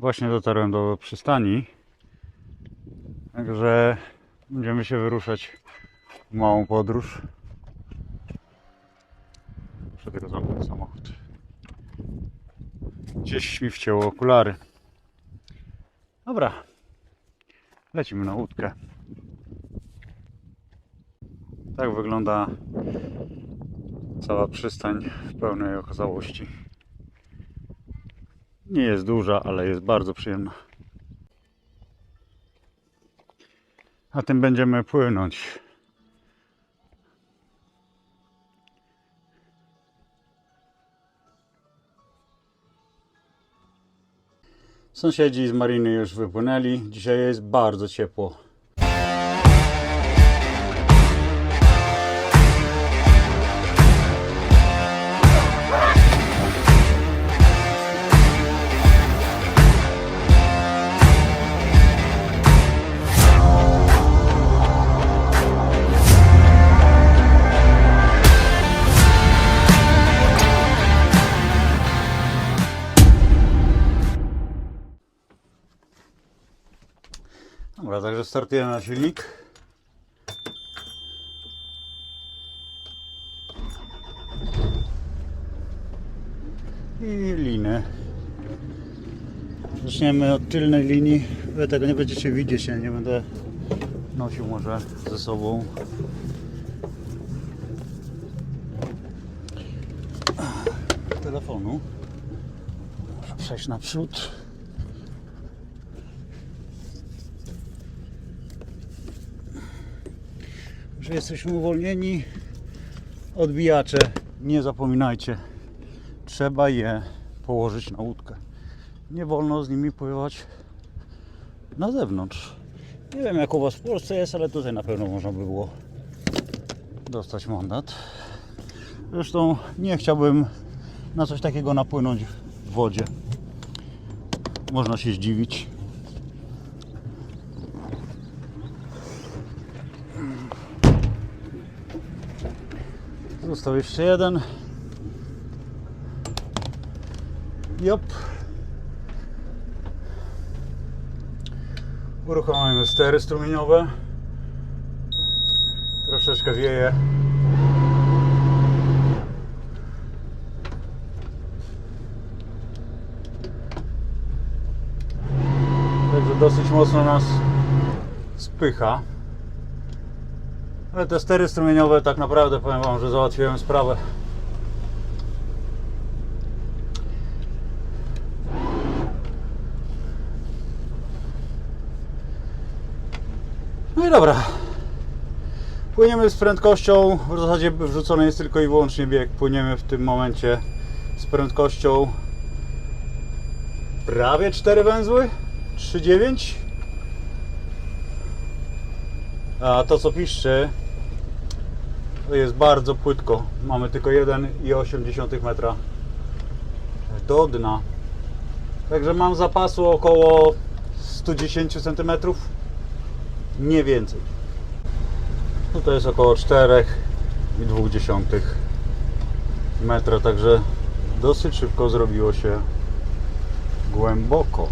Właśnie dotarłem do przystani. Także będziemy się wyruszać w małą podróż. Muszę tylko zamknąć samochód. Gdzieś mi wcięło okulary. Dobra. Lecimy na łódkę. Tak wygląda cała przystań w pełnej okazałości. Nie jest duża, ale jest bardzo przyjemna. A tym będziemy płynąć. Sąsiedzi z mariny już wypłynęli. Dzisiaj jest bardzo ciepło. Startujemy na silnik. I liny. Zaczniemy od tylnej linii. Wy tego nie będziecie widzieć, ja nie będę nosił może ze sobą. Telefonu. Muszę przejść naprzód. Że jesteśmy uwolnieni. Odbijacze, nie zapominajcie, trzeba je położyć na łódkę. Nie wolno z nimi pływać na zewnątrz. Nie wiem jak u Was w Polsce jest, ale tutaj na pewno można by było dostać mandat. Zresztą nie chciałbym na coś takiego napłynąć w wodzie. Można się zdziwić. Został jeszcze jeden. Jop. Uruchamiamy stery strumieniowe. Troszeczkę wieje. Także dosyć mocno nas spycha. Ale te stery strumieniowe tak naprawdę powiem Wam, że załatwiłem sprawę. No i dobra. Płyniemy z prędkością, w zasadzie wrzucony jest tylko i wyłącznie bieg. Płyniemy w tym momencie z prędkością prawie 4 węzły, 3,9 a to co piszczy jest bardzo płytko. Mamy tylko 1,8 metra do dna. Także mam zapasu około 110 cm. Nie więcej. Tutaj jest około 4,2 metra, także dosyć szybko zrobiło się głęboko.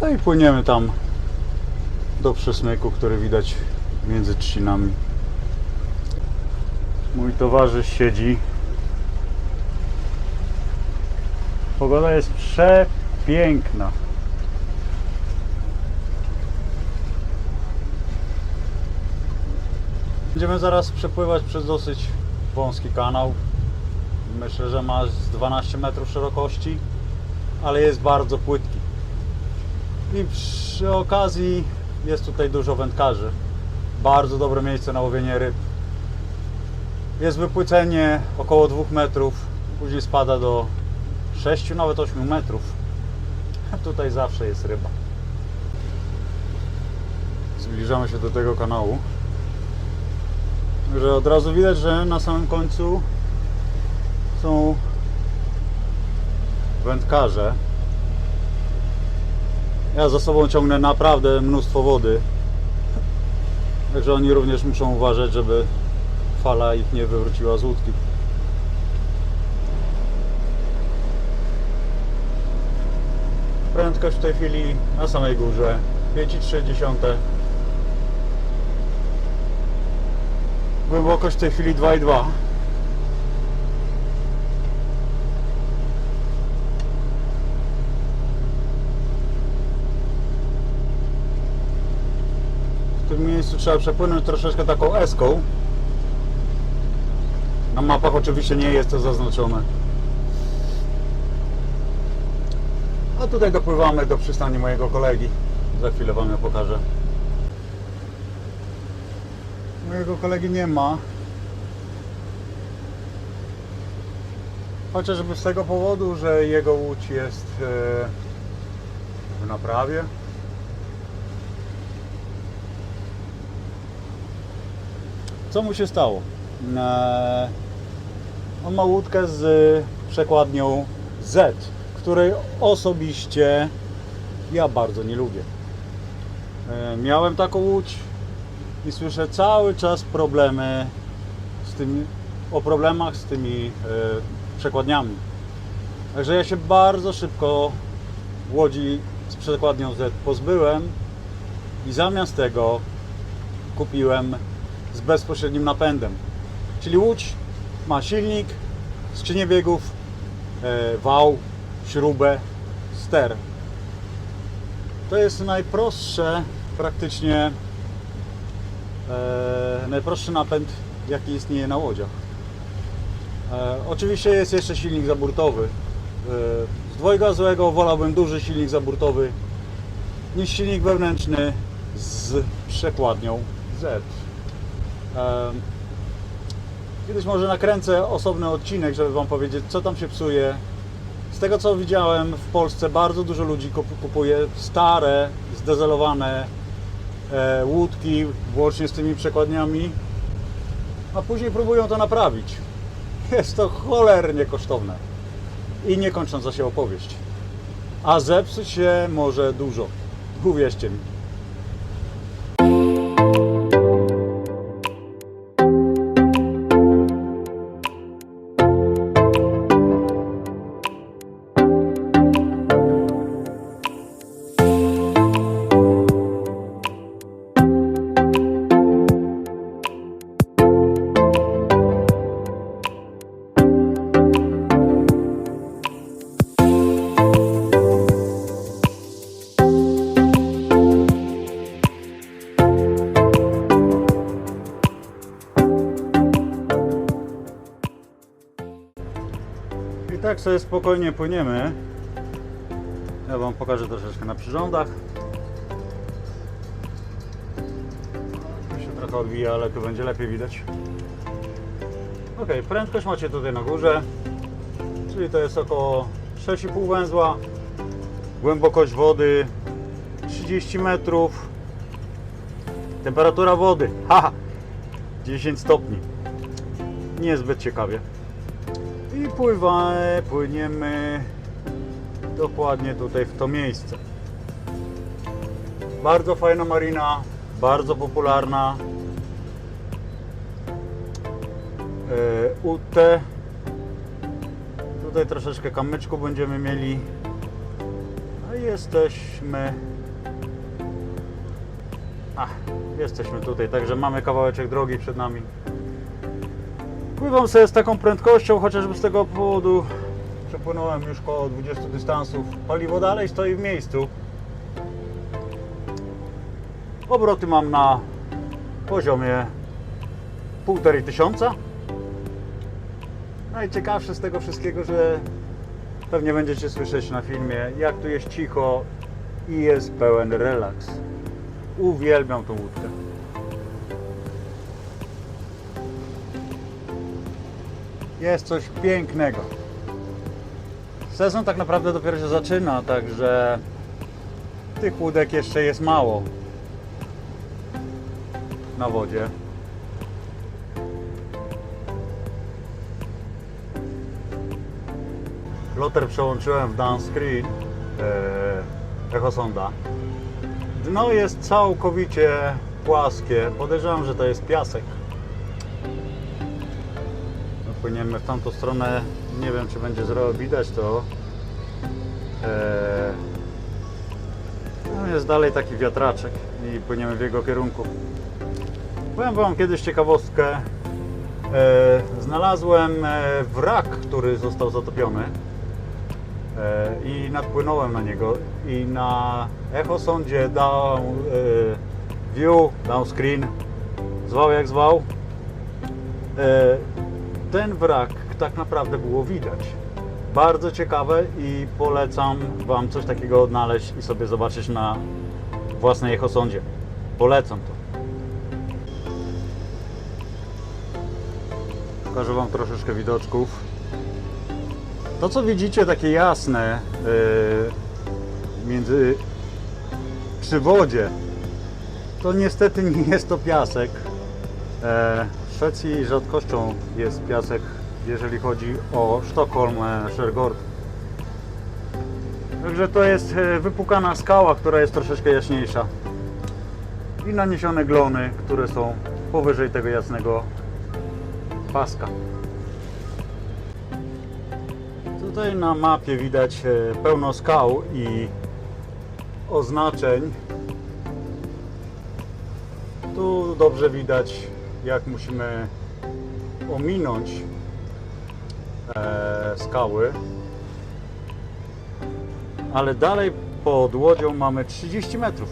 No i płyniemy tam do przesmyku, który widać między trzcinami. Mój towarzysz siedzi. Pogoda jest przepiękna. Będziemy zaraz przepływać przez dosyć wąski kanał. Myślę, że ma z 12 metrów szerokości, ale jest bardzo płytki. I przy okazji jest tutaj dużo wędkarzy. Bardzo dobre miejsce na łowienie ryb. Jest wypłycenie około 2 metrów, później spada do 6, nawet 8 metrów. Tutaj zawsze jest ryba. Zbliżamy się do tego kanału. Że od razu widać, że na samym końcu są wędkarze. Ja za sobą ciągnę naprawdę mnóstwo wody. Także oni również muszą uważać, żeby fala ich nie wywróciła z łódki. Prędkość w tej chwili na samej górze 5,3. Głębokość w tej chwili 2,2. Tym miejscu trzeba przepłynąć troszeczkę taką eską. Na mapach oczywiście nie jest to zaznaczone. A tutaj dopływamy do przystani mojego kolegi. Za chwilę Wam ją pokażę. Mojego kolegi nie ma. Chociażby z tego powodu, że jego łódź jest e, w naprawie. Co mu się stało? Eee, on ma łódkę z przekładnią Z, której osobiście ja bardzo nie lubię. E, Miałem taką łódź i słyszę cały czas problemy z tymi, o problemach z tymi e, przekładniami. Także ja się bardzo szybko łodzi z przekładnią Z pozbyłem i zamiast tego kupiłem z bezpośrednim napędem. Czyli łódź ma silnik, skrzynię biegów, e, wał, śrubę, ster. To jest najprostsze praktycznie e, najprostszy napęd jaki istnieje na łodziach. E, oczywiście jest jeszcze silnik zaburtowy. E, z dwojga złego wolałbym duży silnik zaburtowy niż silnik wewnętrzny z przekładnią Z. Kiedyś może nakręcę osobny odcinek, żeby Wam powiedzieć, co tam się psuje. Z tego co widziałem w Polsce, bardzo dużo ludzi kup- kupuje stare, zdezelowane e, łódki, włącznie z tymi przekładniami, a później próbują to naprawić. Jest to cholernie kosztowne i nie kończąca się opowieść. A zepsuć się może dużo. Uwierzcie mi. Sobie spokojnie płyniemy. Ja Wam pokażę troszeczkę na przyrządach. Tu się trochę odbija, ale tu będzie lepiej widać. Ok, prędkość macie tutaj na górze, czyli to jest około 6,5 węzła. Głębokość wody 30 metrów. Temperatura wody, haha, 10 stopni. Niezbyt ciekawie. I pływa, płyniemy dokładnie tutaj w to miejsce. Bardzo fajna marina, bardzo popularna. E, UT. Tutaj troszeczkę kamyczku będziemy mieli. A jesteśmy. A, jesteśmy tutaj, także mamy kawałeczek drogi przed nami. Pływam sobie z taką prędkością, chociażby z tego powodu przepłynąłem już około 20 dystansów. Paliwo dalej stoi w miejscu. Obroty mam na poziomie 1,5 tysiąca. Najciekawsze z tego wszystkiego, że pewnie będziecie słyszeć na filmie, jak tu jest cicho i jest pełen relaks. Uwielbiam tą łódkę. Jest coś pięknego. Sezon tak naprawdę dopiero się zaczyna, także tych łódek jeszcze jest mało na wodzie. Loter przełączyłem w downscreen e, Echosonda. Dno jest całkowicie płaskie. Podejrzewam, że to jest piasek. No, płyniemy w tamtą stronę. Nie wiem, czy będzie zrobić widać to. E, jest dalej taki wiatraczek i płyniemy w jego kierunku. Powiem Wam kiedyś ciekawostkę. E, znalazłem e, wrak, który został zatopiony e, i nadpłynąłem na niego i na echosondzie dał e, view, dał screen, zwał jak zwał. E, ten wrak tak naprawdę było widać. Bardzo ciekawe i polecam Wam coś takiego odnaleźć i sobie zobaczyć na własnej echosondzie. Polecam to. Pokażę Wam troszeczkę widoczków. To co widzicie takie jasne yy, między przy wodzie to niestety nie jest to piasek. E, Szwecji rzadkością jest piasek, jeżeli chodzi o Sztokholm, e, Shergord. Także to jest e, wypukana skała, która jest troszeczkę jaśniejsza. I naniesione glony, które są powyżej tego jasnego paska. Tutaj na mapie widać e, pełno skał i oznaczeń. Tu dobrze widać, jak musimy ominąć e, skały. Ale dalej pod łodzią mamy 30 metrów.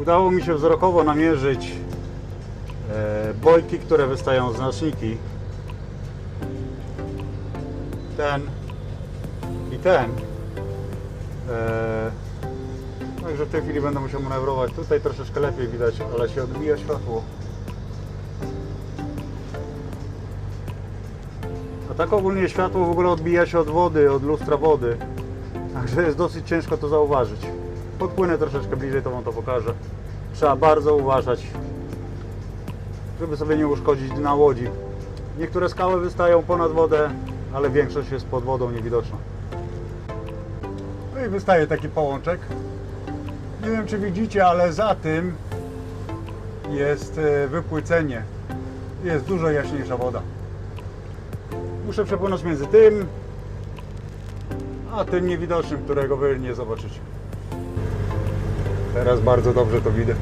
Udało mi się wzrokowo namierzyć e, bojki, które wystają z znaczniki. Ten i ten. E, Także w tej chwili będę musiał manewrować. Tutaj troszeczkę lepiej widać, ale się odbija światło. A tak ogólnie światło w ogóle odbija się od wody, od lustra wody. Także jest dosyć ciężko to zauważyć. Podpłynę troszeczkę bliżej, to Wam to pokażę. Trzeba bardzo uważać, żeby sobie nie uszkodzić na łodzi. Niektóre skały wystają ponad wodę, ale większość jest pod wodą niewidoczna. No i wystaje taki połączek. Nie wiem czy widzicie, ale za tym jest e, wypłycenie. Jest dużo jaśniejsza woda. Muszę przepłynąć między tym a tym niewidocznym, którego wy nie zobaczycie. Teraz bardzo dobrze to widać.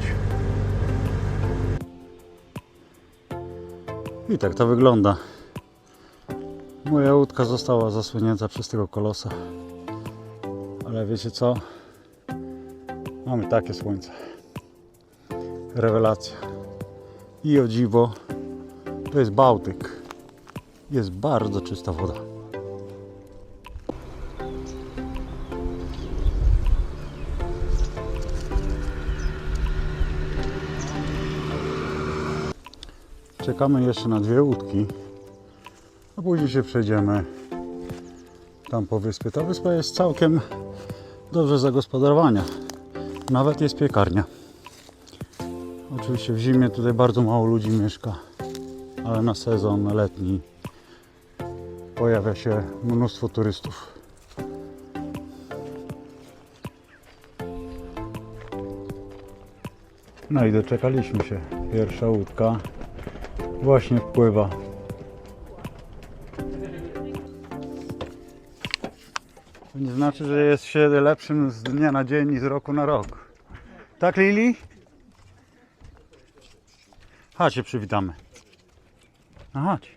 I tak to wygląda. Moja łódka została zasłonięta przez tego kolosa. Ale wiecie co? Mamy takie słońce. Rewelacja. I o dziwo, to jest Bałtyk. Jest bardzo czysta woda. Czekamy jeszcze na dwie łódki, a później się przejdziemy tam po wyspie. Ta wyspa jest całkiem dobrze zagospodarowana. Nawet jest piekarnia. Oczywiście w zimie tutaj bardzo mało ludzi mieszka, ale na sezon letni pojawia się mnóstwo turystów. No i doczekaliśmy się. Pierwsza łódka właśnie wpływa. To nie znaczy, że jest się lepszym z dnia na dzień i z roku na rok. Tak, Lili? Chodź się przywitamy. No chodź.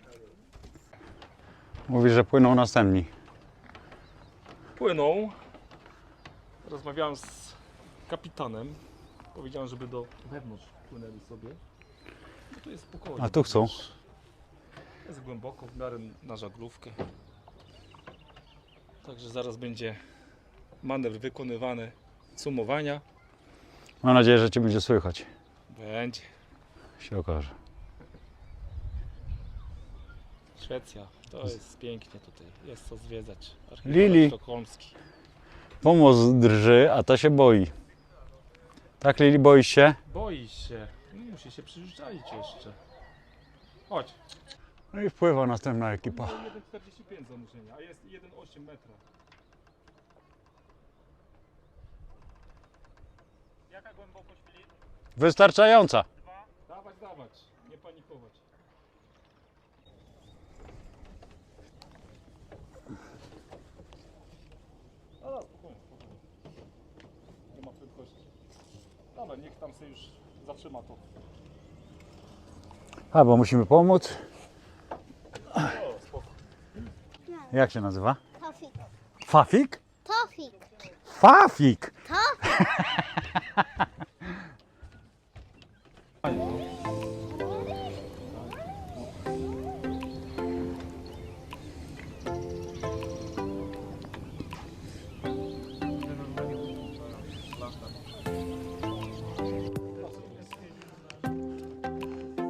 Mówi, że płyną następni. płyną. Rozmawiałem z kapitanem. Powiedziałem, żeby do wewnątrz płynęli sobie. No to jest spokojnie. A tu chcą? Jest głęboko, w miarę na żaglówkę. Także zaraz będzie manewr wykonywany sumowania. Mam nadzieję, że Cię będzie słychać. Będzie. Się okaże. Szwecja. To jest pięknie tutaj. Jest co zwiedzać. Lili. Sztokholmski. Pomoc drży, a ta się boi. Tak, Lili, boisz się? Boi się. No, musi się przyzwyczaić jeszcze. Chodź. No i wpływa następna ekipa. 1,45 zanurzenia, a jest 1,8 metra. Jaka głębokość filip? Wystarczająca. Dawać, dawać, nie panikować. Ale spokojnie, spokojnie. Dobra, niech tam sobie już zatrzyma to. A, bo musimy pomóc. Jak się nazywa? Tofik. Fafik? Tofik. Fafik! Tofik.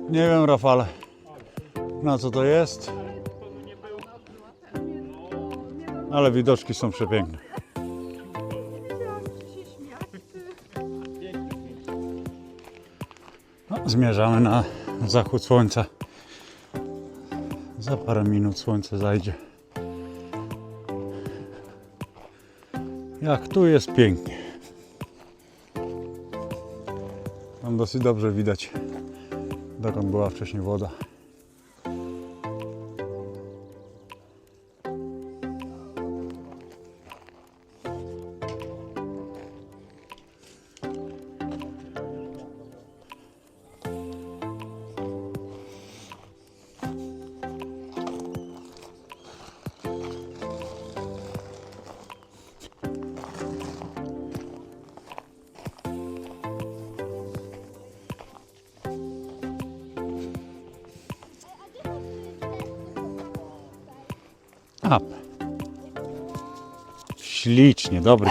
Nie wiem, Rafale, na co to jest. Ale widoczki są przepiękne. No, zmierzamy na zachód słońca. Za parę minut słońce zajdzie. Jak tu jest pięknie. Tam dosyć dobrze widać dokąd była wcześniej woda. Ślicznie, dobry.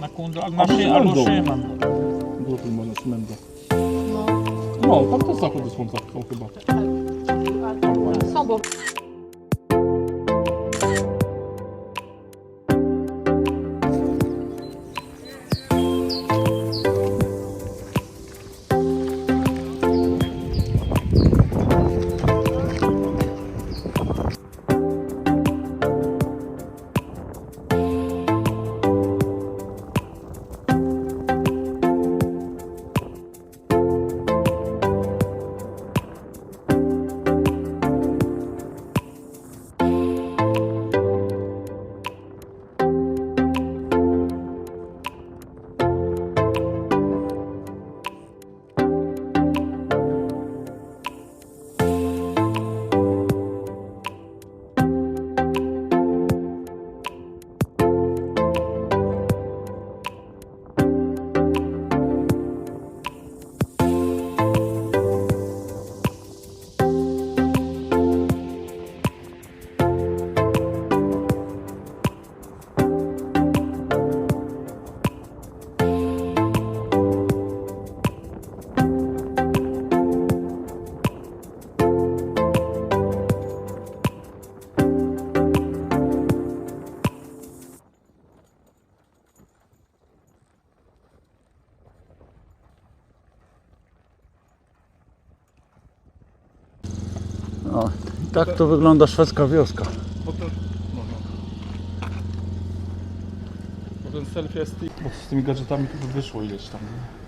Na kundu, albo szy, albo. Było tu może cmendę. No, tam to zachód słońca są chyba. Są, tak to wygląda szwedzka wioska. Bo ten, no, no. Bo ten selfie stick, bo z tymi gadżetami to by wyszło ileś tam. nie?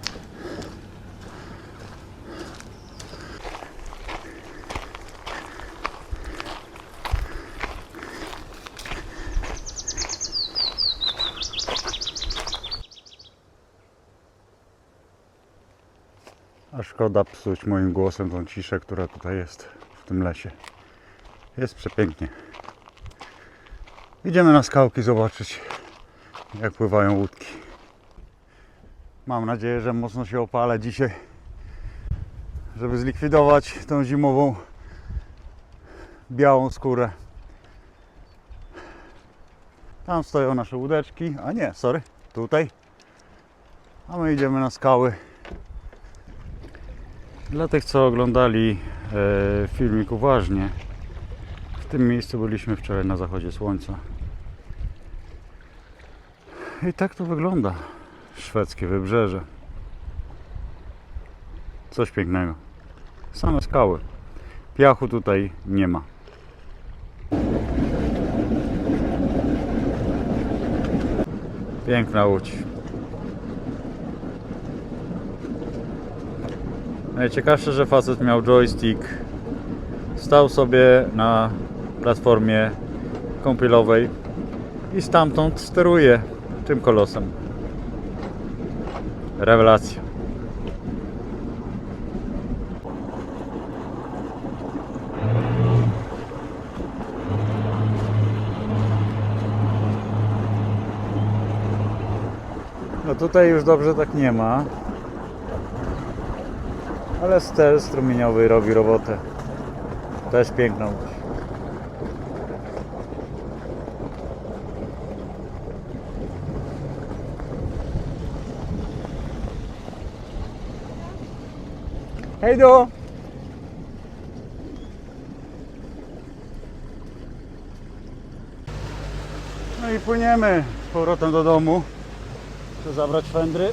A szkoda psuć moim głosem tą ciszę, która tutaj jest w tym lesie. Jest przepięknie. Idziemy na skałki zobaczyć, jak pływają łódki. Mam nadzieję, że mocno się opalę dzisiaj, żeby zlikwidować tą zimową białą skórę. Tam stoją nasze łódeczki, a nie, sorry, tutaj. A my idziemy na skały. Dla tych, co oglądali e, filmik uważnie, tym miejscu byliśmy wczoraj na zachodzie słońca. I tak to wygląda szwedzkie wybrzeże. Coś pięknego. Same skały. Piachu tutaj nie ma. Piękna łódź. Najciekawsze, że facet miał joystick. Stał sobie na platformie kąpielowej i stamtąd steruje tym kolosem. Rewelacja. No tutaj już dobrze tak nie ma. Ale ster strumieniowy robi robotę. Też piękną. Łódź. Hej do! No i płyniemy z powrotem do domu. Chcę zabrać fendry.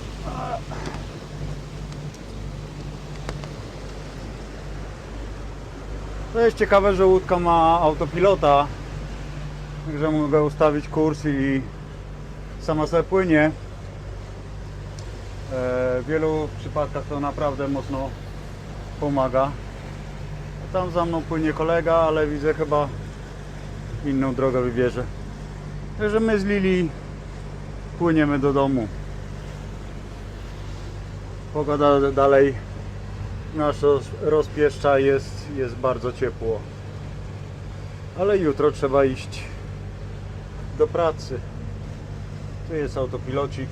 To jest ciekawe, że łódka ma autopilota. Także mogę ustawić kurs i sama sobie płynie. E, W wielu przypadkach to naprawdę mocno pomaga. Tam za mną płynie kolega, ale widzę chyba inną drogę wybierze. Także my z Lili płyniemy do domu. Pogoda dalej nas roz- rozpieszcza, jest, jest bardzo ciepło. Ale jutro trzeba iść do pracy. Tu jest autopilocik.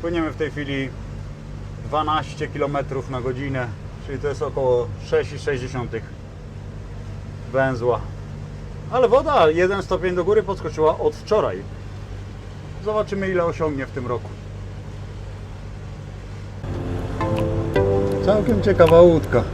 Płyniemy w tej chwili 12 km na godzinę, czyli to jest około 6,6 węzła. Ale woda, jeden stopień do góry podskoczyła od wczoraj. Zobaczymy ile osiągnie w tym roku. Całkiem ciekawa łódka.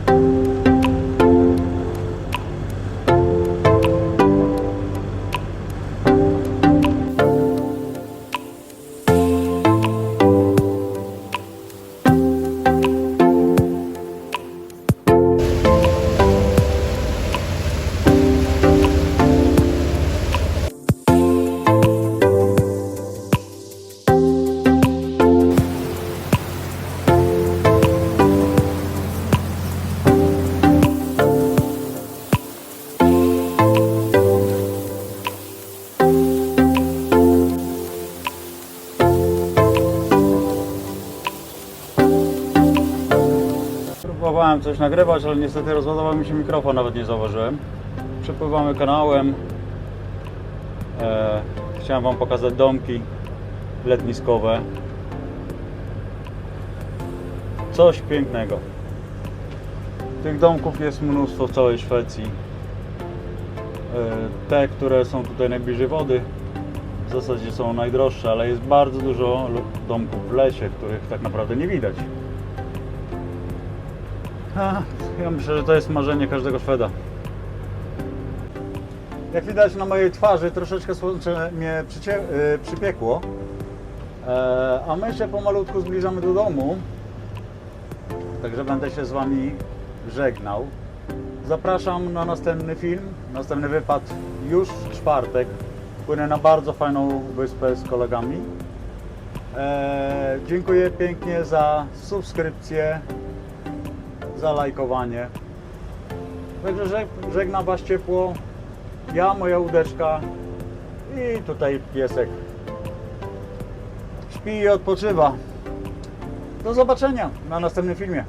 Próbowałem coś nagrywać, ale niestety rozładował mi się mikrofon, nawet nie zauważyłem. Przepływamy kanałem. E, chciałem Wam pokazać domki letniskowe. Coś pięknego. Tych domków jest mnóstwo w całej Szwecji. E, te, które są tutaj najbliżej wody, w zasadzie są najdroższe, ale jest bardzo dużo domków w lesie, których tak naprawdę nie widać. Ja myślę, że to jest marzenie każdego Szweda. Jak widać na mojej twarzy, troszeczkę słońce mnie przycie, y, przypiekło. E, a my się pomalutku zbliżamy do domu. Także będę się z Wami żegnał. Zapraszam na następny film, następny wypad już w czwartek. Płynę na bardzo fajną wyspę z kolegami. E, dziękuję pięknie za subskrypcję, za lajkowanie. Także żeg- żegnam Was ciepło. Ja, moja łódeczka i tutaj piesek. Śpi i odpoczywa. Do zobaczenia na następnym filmie.